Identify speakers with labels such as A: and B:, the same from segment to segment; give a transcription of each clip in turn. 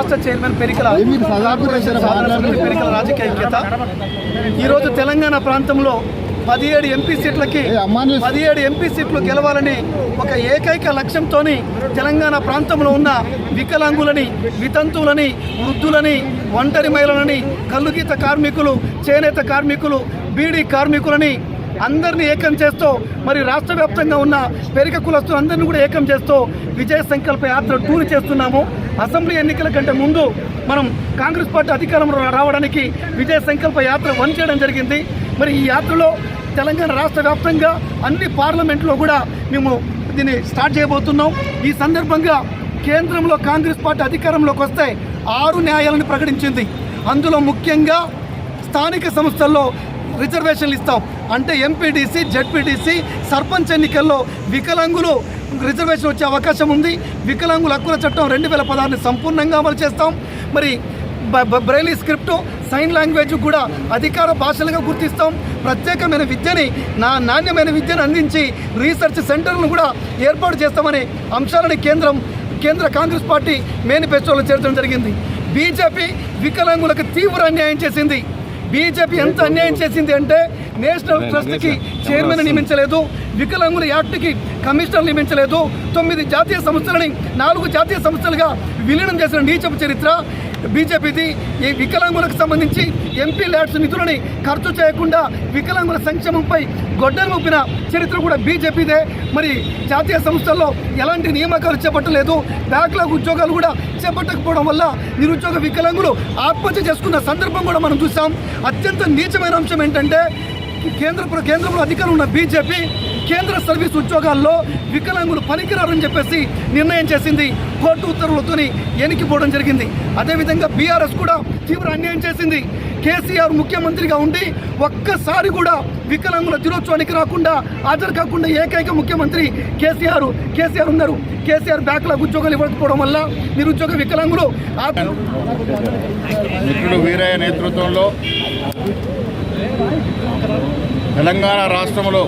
A: రాష్ట్ర చైర్మన్ పెరికల పెరికల రాజకీయ ఐక్యత? ఈరోజు తెలంగాణ ప్రాంతంలో పదిహేడు ఎంపీ సీట్లకి పదిహేడు ఎంపీ సీట్లు గెలవాలని ఒక ఏకైక లక్ష్యంతో తెలంగాణ ప్రాంతంలో ఉన్న వికలాంగులని వితంతువులని వృద్ధులని ఒంటరి మహిళలని కల్లుగీత కార్మికులు చేనేత కార్మికులు బీడీ కార్మికులని అందరినీ ఏకం చేస్తూ మరి రాష్ట్ర వ్యాప్తంగా ఉన్న పెరిక కులస్తులు అందరినీ కూడా ఏకం చేస్తూ విజయ సంకల్ప యాత్ర టూర్ చేస్తున్నాము. అసెంబ్లీ ఎన్నికల కంటే ముందు మనం కాంగ్రెస్ పార్టీ అధికారంలో రావడానికి విజయ సంకల్ప యాత్ర వన్ చేయడం జరిగింది. మరి ఈ యాత్రలో తెలంగాణ రాష్ట్ర వ్యాప్తంగా అన్ని పార్లమెంట్లో కూడా మేము దీన్ని స్టార్ట్ చేయబోతున్నాం. ఈ సందర్భంగా కేంద్రంలో కాంగ్రెస్ పార్టీ అధికారంలోకి వస్తే ఆరు న్యాయాలను ప్రకటించింది. అందులో ముఖ్యంగా స్థానిక సంస్థల్లో రిజర్వేషన్లు ఇస్తాం. అంటే ఎంపీటీసీ జెడ్పీటీసీ సర్పంచ్ ఎన్నికల్లో వికలాంగులు రిజర్వేషన్ వచ్చే అవకాశం ఉంది. వికలాంగుల హక్కుల చట్టం రెండు వేల పదహారుని సంపూర్ణంగా అమలు చేస్తాం. మరి బ- బ్రైలీ స్క్రిప్ట్ సైన్ లాంగ్వేజ్ కూడా అధికార భాషలుగా గుర్తిస్తాం. ప్రత్యేకమైన విద్యని నా నాణ్యమైన విద్యను అందించి రీసెర్చ్ సెంటర్లను కూడా ఏర్పాటు చేస్తామనే అంశాలని కేంద్రం కేంద్ర కాంగ్రెస్ పార్టీ మేనిఫెస్టోలో చేర్చడం జరిగింది. బీజేపీ వికలాంగులకు తీవ్ర అన్యాయం చేసింది. బీజేపీ ఎంత అన్యాయం చేసింది అంటే నేషనల్ ట్రస్ట్కి చైర్మన్ నియమించలేదు వికలాంగుల యాక్ట్కి కమిషనర్ నియమించలేదు తొమ్మిది జాతీయ సంస్థలని నాలుగు జాతీయ సంస్థలుగా విలీనం చేసిన నీచపు చరిత్ర బీజేపీది ఈ వికలాంగులకు సంబంధించి ఎంపీ ల్యాడ్స్ నిధులని ఖర్చు చేయకుండా వికలాంగుల సంక్షేమంపై గొడ్డలు ఊపిన చరిత్ర కూడా బీజేపీదే. మరి జాతీయ సంస్థల్లో ఎలాంటి నియామకాలు చేపట్టలేదు. బ్యాక్లాగ్ ఉద్యోగాలు కూడా చేపట్టకపోవడం వల్ల నిరుద్యోగ వికలాంగులు ఆత్మహత్య చేసుకున్న సందర్భం కూడా మనం చూసాం అత్యంత నీచమైన అంశం ఏంటంటే కేంద్ర కేంద్రంలో అధికారం ఉన్న బీజేపీ కేంద్ర సర్వీస్ ఉద్యోగాల్లో వికలాంగులు పనికిరారని చెప్పేసి నిర్ణయం చేసింది. కోర్టు ఉత్తర్వులతోని ఎనికిపోవడం జరిగింది. అదేవిధంగా బీఆర్ఎస్ కూడా తీవ్ర అన్యాయం చేసింది. కేసీఆర్ ముఖ్యమంత్రిగా ఉండి ఒక్కసారి కూడా వికలాంగుల దినోత్సవానికి రాకుండా హాజరు కాకుండా ఏకైక ముఖ్యమంత్రి కేసీఆర్ కేసీఆర్ ఉన్నారు. కేసీఆర్ బ్యాక్లాగ్ ఉద్యోగాలు ఇవ్వకపోవడం వల్ల నిరుద్యోగ వికలాంగులు
B: మిత్రుడు వీరయ్య నేతృత్వంలో తెలంగాణ రాష్ట్రంలో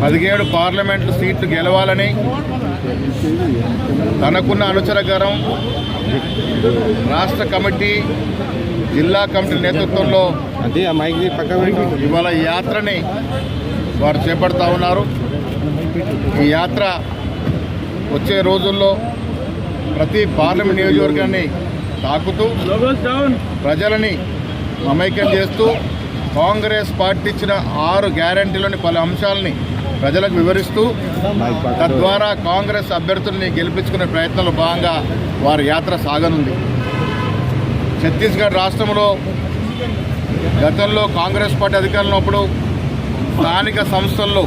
B: పదిహేడు పార్లమెంటు సీట్లు గెలవాలని తనకున్న అనుచరగరం రాష్ట్ర కమిటీ జిల్లా కమిటీ నేతృత్వంలో ఇవాళ యాత్రని వారు చేపడతా ఉన్నారు. ఈ యాత్ర వచ్చే రోజుల్లో ప్రతి పార్లమెంట్ నియోజకవర్గాన్ని తాకుతూ ప్రజలని మమైక్యం చేస్తూ కాంగ్రెస్ పార్టీ ఇచ్చిన ఆరు గ్యారంటీలోని పలు అంశాలని ప్రజలకు వివరిస్తూ తద్వారా కాంగ్రెస్ అభ్యర్థుల్ని గెలిపించుకునే ప్రయత్నంలో భాగంగా వారి యాత్ర సాగనుంది. ఛత్తీస్గఢ్ రాష్ట్రంలో గతంలో కాంగ్రెస్ పార్టీ అధికారంలో ఉన్నప్పుడు స్థానిక సంస్థల్లో